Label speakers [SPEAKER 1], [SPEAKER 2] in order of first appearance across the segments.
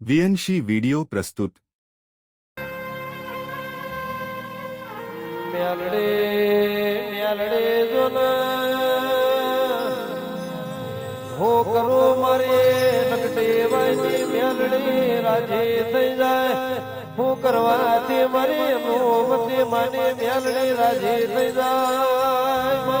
[SPEAKER 1] વીએનશી video પ્રસ્તુત
[SPEAKER 2] હો કરો મારે નકટે વાયની મેલડી રાજે થઈ જાય હું કરવાથી મારે મોહમતી માને મેલડી રાજે થઈ જાય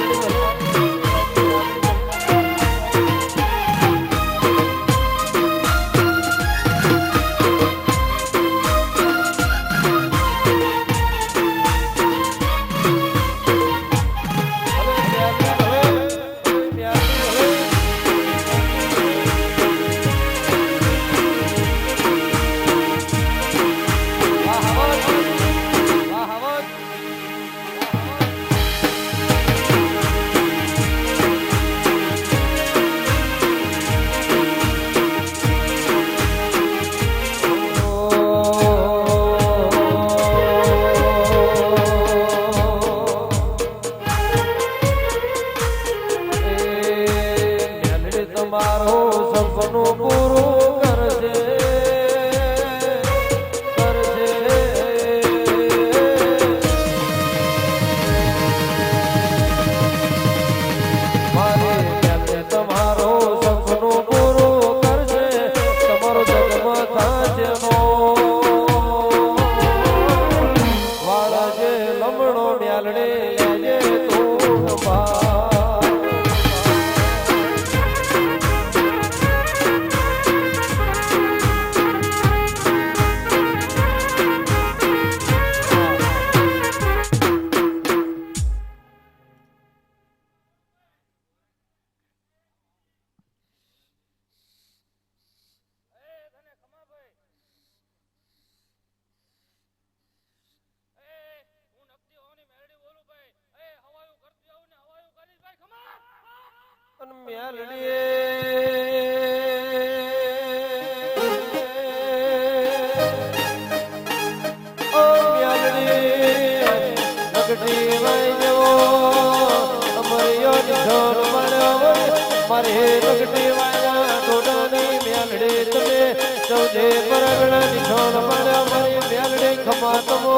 [SPEAKER 2] Thank you. તમારો સપનું પૂરું ચૌદે પરગણ નિઠોણ પડ્યો મારી મેલડે ખમાતમો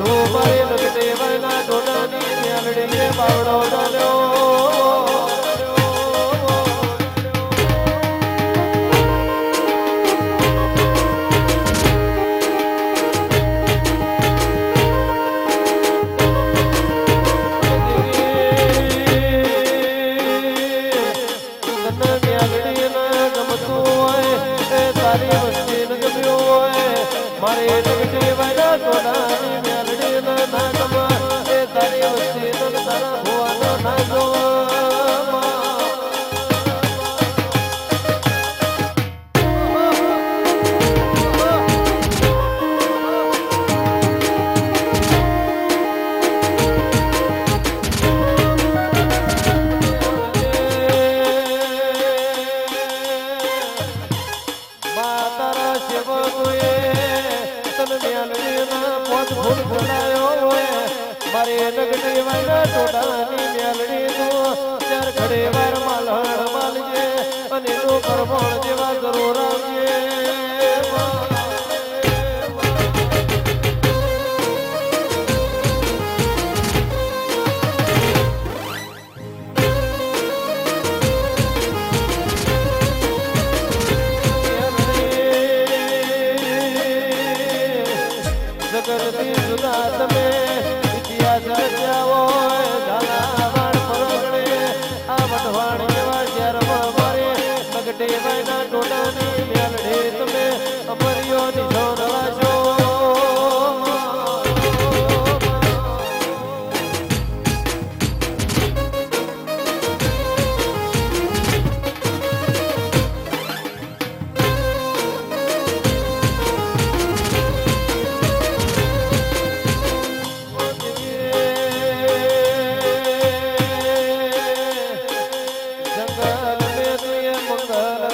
[SPEAKER 2] ધૂપ રે લગતે વરના ઢોલની મેલડી રે બાવડો ડાલ્યો રે વાર માલણ માલજે અને નો પણ જેવા જરૂર આવજે. વાળ Sarah.